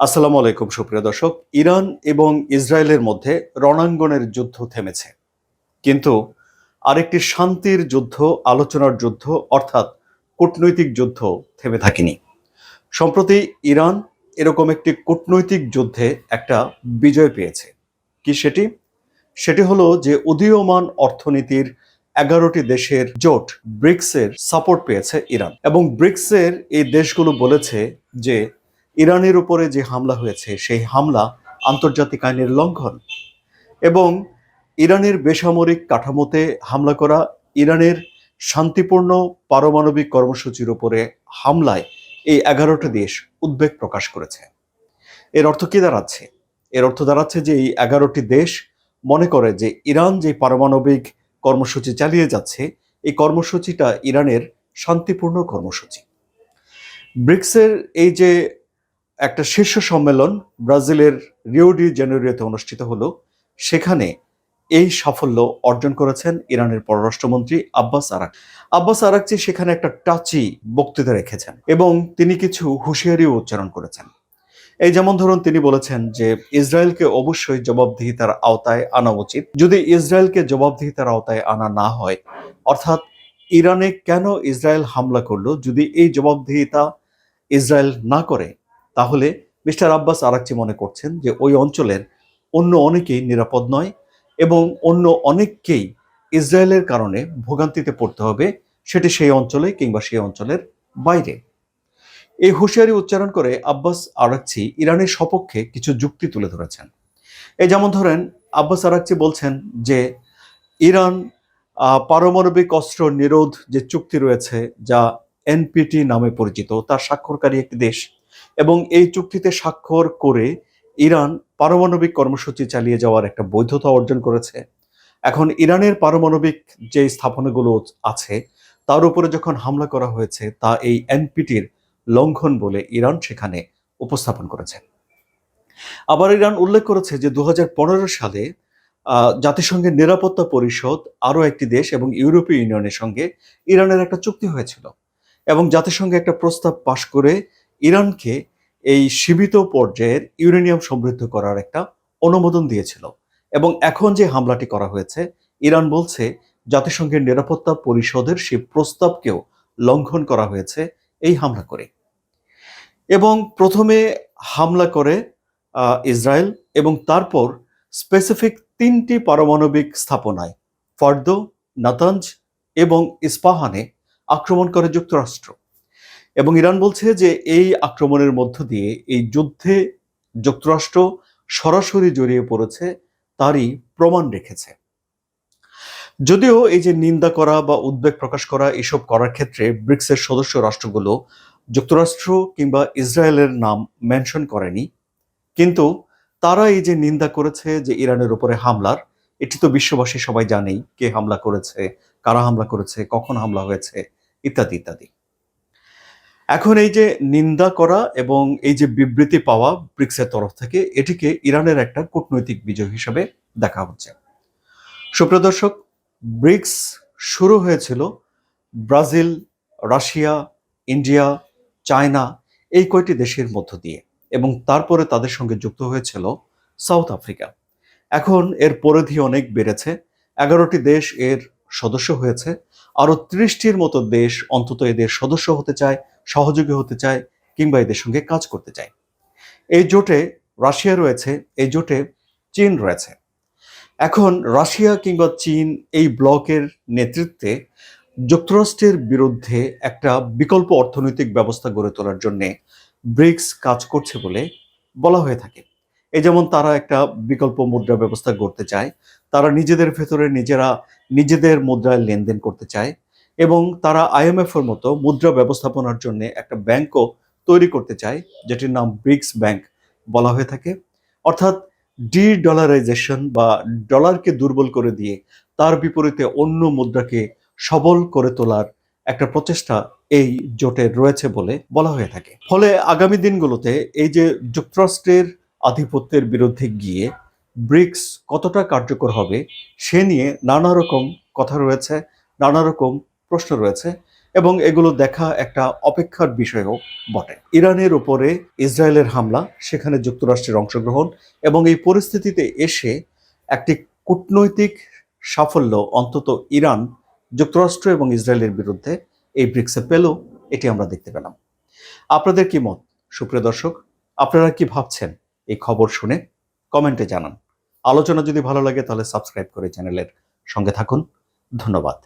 আসসালামু আলাইকুম, সুপ্রিয় দর্শক। ইরান এবং ইসরায়েলের মধ্যে রণাঙ্গনের যুদ্ধ থেমেছে। কিন্তু আরেকটি শান্তির যুদ্ধ, আলোচনার যুদ্ধ, অর্থাৎ কূটনৈতিক যুদ্ধ থেমে থাকেনি। সম্প্রতি ইরান এরকম একটি কূটনৈতিক যুদ্ধে একটা বিজয় পেয়েছে। কি সেটি? সেটি হলো যে উদীয়মান অর্থনীতির এগারোটি দেশের জোট ব্রিক্সের সাপোর্ট পেয়েছে ইরান। এবং ব্রিক্সের এই দেশগুলো বলেছে যে ইরানের উপরে যে হামলা হয়েছে, সেই হামলা আন্তর্জাতিক আইনের লঙ্ঘন এবং ইরানের বেসামরিক কাঠামোতে হামলা করা ইরানের শান্তিপূর্ণ পারমাণবিক কর্মসূচির উপরে হামলায় এই এগারোটি দেশ উদ্বেগ প্রকাশ করেছে। এর অর্থ কি দাঁড়াচ্ছে? এর অর্থ দাঁড়াচ্ছে যে এই এগারোটি দেশ মনে করে যে ইরান যে পারমাণবিক কর্মসূচি চালিয়ে যাচ্ছে, এই কর্মসূচিটা ইরানের শান্তিপূর্ণ কর্মসূচি। ব্রিক্সের এই যে একটা শীর্ষ সম্মেলন ব্রাজিলের রিওডি জেনুরিওতে অনুষ্ঠিত হলো। সেখানে এই সাফল্য অর্জন করেছেন ইরানের পররাষ্ট্রমন্ত্রী আব্বাস আরাক। আব্বাস আরাকচি সেখানে একটা টাচি বক্তৃতা রেখেছেন এবং তিনি কিছু হুঁশিয়ারিও উচ্চারণ করেছেন। এই যেমন ধরুন তিনি বলেছেন যে, ইসরায়েলকে অবশ্যই জবাবদিহিতার আওতায় আনা উচিত। যদি ইসরায়েলকে জবাবদিহিতার আওতায় আনা না হয়, অর্থাৎ ইরানে কেন ইসরায়েল হামলা করল? যদি এই জবাবদিহিতা ইসরায়েল না করে তাহলে মিস্টার আব্বাস আরাকচি মনে করছেন যে ওই অঞ্চলের অন্য অনেকেই নিরাপদ নয় এবং অন্য অনেককেই ইসরায়েলের কারণে ভোগান্তিতে পড়তে হবে, সেটি সেই অঞ্চলে কিংবা সেই অঞ্চলের বাইরে। এই হুঁশিয়ারি উচ্চারণ করে আব্বাস আরাকচি ইরানের সপক্ষে কিছু যুক্তি তুলে ধরেছেন। এই যেমন ধরেন, আব্বাস আরাকচি বলছেন যে, ইরান পারমাণবিক অস্ত্র নিরোধ যে চুক্তি রয়েছে যা এনপিটি নামে পরিচিত, তার স্বাক্ষরকারী একটি দেশ এবং এই চুক্তিতে স্বাক্ষর করে ইরান পারমাণবিক কর্মসূচি চালিয়ে যাওয়ার একটা বৈধতা অর্জন করেছে। এখন ইরানের পারমাণবিক যে স্থাপনাগুলো আছে, তার উপরে যখন হামলা করা হয়েছে, তা এই এনপিটির লঙ্ঘন বলে ইরান সেখানে উপস্থাপন করেছে। আবার ইরান উল্লেখ করেছে যে দু হাজার পনেরো সালে জাতিসংঘের নিরাপত্তা পরিষদ আরও একটি দেশ এবং ইউরোপীয় ইউনিয়নের সঙ্গে ইরানের একটা চুক্তি হয়েছিল এবং জাতিসংঘে একটা প্রস্তাব পাশ করে ইরানকে এই সীমিত পর্যায়ের ইউরেনিয়াম সমৃদ্ধ করার একটা অনুমোদন দিয়েছিল। এবং এখন যে হামলাটি করা হয়েছে, ইরান বলছে জাতিসংঘের নিরাপত্তা পরিষদের সেই প্রস্তাবকেও লঙ্ঘন করা হয়েছে এই হামলা করে। এবং প্রথমে হামলা করে ইসরায়েল এবং তারপর স্পেসিফিক তিনটি পারমাণবিক স্থাপনায়, ফর্দ, নাতাঞ্জ এবং ইস্পাহানে আক্রমণ করে যুক্তরাষ্ট্র। এবং ইরান বলছে যে এই আক্রমণের মধ্য দিয়ে এই যুদ্ধে যুক্তরাষ্ট্র সরাসরি জড়িয়ে পড়েছে, তারই প্রমাণ রেখেছে। যদিও এই যে নিন্দা করা বা উদ্বেগ প্রকাশ করা এসব করার ক্ষেত্রে ব্রিক্সের সদস্য রাষ্ট্রগুলো যুক্তরাষ্ট্র কিংবা ইসরায়েলের নাম মেনশন করেনি, কিন্তু তারা এই যে নিন্দা করেছে যে ইরানের উপরে হামলার, এটি তো বিশ্ববাসী সবাই জানেই কে হামলা করেছে, কারা হামলা করেছে, কখন হামলা হয়েছে, ইত্যাদি ইত্যাদি। এখন এই যে নিন্দা করা এবং এই যে বিবৃতি পাওয়া ব্রিক্সের তরফ থেকে, এটিকে ইরানের একটা কূটনৈতিক বিজয় হিসেবে দেখা হচ্ছে। সুপ্রিয় দর্শক, ব্রিক্স শুরু হয়েছিল ব্রাজিল, রাশিয়া, ইন্ডিয়া, চায়না, এই কয়টি দেশের মধ্য দিয়ে এবং তারপরে তাদের সঙ্গে যুক্ত হয়েছিল সাউথ আফ্রিকা। এখন এর পরিধি অনেক বেড়েছে। এগারোটি দেশ এর সদস্য হয়েছে। আরও ত্রিশটির মতো দেশ অন্তত এদের সদস্য হতে চায়। সহযোগী হতে চায় কিংবা এদের সঙ্গে কাজ করতে চায়। এই জোটে রাশিয়া রয়েছে, এই জোটে চীন রয়েছে। এখন রাশিয়া কিংবা চীন এই ব্লকের নেতৃত্বে যুক্তরাষ্ট্রের বিরুদ্ধে একটা বিকল্প অর্থনৈতিক ব্যবস্থা গড়ে তোলার জন্য ব্রিক্স কাজ করছে বলে বলা হয়ে থাকে। এই যেমন তারা একটা বিকল্প মুদ্রা ব্যবস্থা গড়তে চায়, তারা নিজেদের ভেতরে নিজেরা নিজেদের মুদ্রায় লেনদেন করতে চায় এবং তারা আইএমএফ এর মতো মুদ্রা ব্যবস্থাপনার জন্য একটা ব্যাংকও তৈরি করতে চায়, যেটির নাম ব্রিক্স ব্যাংক বলা হয়ে থাকে। অর্থাৎ ডি ডলারাইজেশন বা ডলারকে দুর্বল করে দিয়ে তার বিপরীতে অন্য মুদ্রাকে সবল করে তোলার একটা প্রচেষ্টা এই জোটের রয়েছে বলে বলা হয়ে থাকে। ফলে আগামী দিনগুলোতে এই যে যুক্তরাষ্ট্রের আধিপত্যের বিরুদ্ধে গিয়ে ব্রিক্স কতটা কার্যকর হবে, সে নিয়ে নানা রকম কথা রয়েছে, নানা রকম প্রশ্ন রয়েছে এবং এগুলো দেখা একটা অপেক্ষার বিষয়ও বটে। ইরানের উপরে ইসরায়েলের হামলা, সেখানে যুক্তরাষ্ট্রের অংশগ্রহণ এবং এই পরিস্থিতিতে এসে একটি কূটনৈতিক সাফল্য অন্তত ইরান, যুক্তরাষ্ট্র এবং ইসরায়েলের বিরুদ্ধে এই ব্রিক্সে পেল এটি আমরা দেখতে পেলাম। আপনাদের কি মত? সুপ্রিয় দর্শক, আপনারা কি ভাবছেন? এই খবর শুনে কমেন্টে জানান। আলোচনা যদি ভালো লাগে তাহলে সাবস্ক্রাইব করে চ্যানেলের সঙ্গে থাকুন। ধন্যবাদ।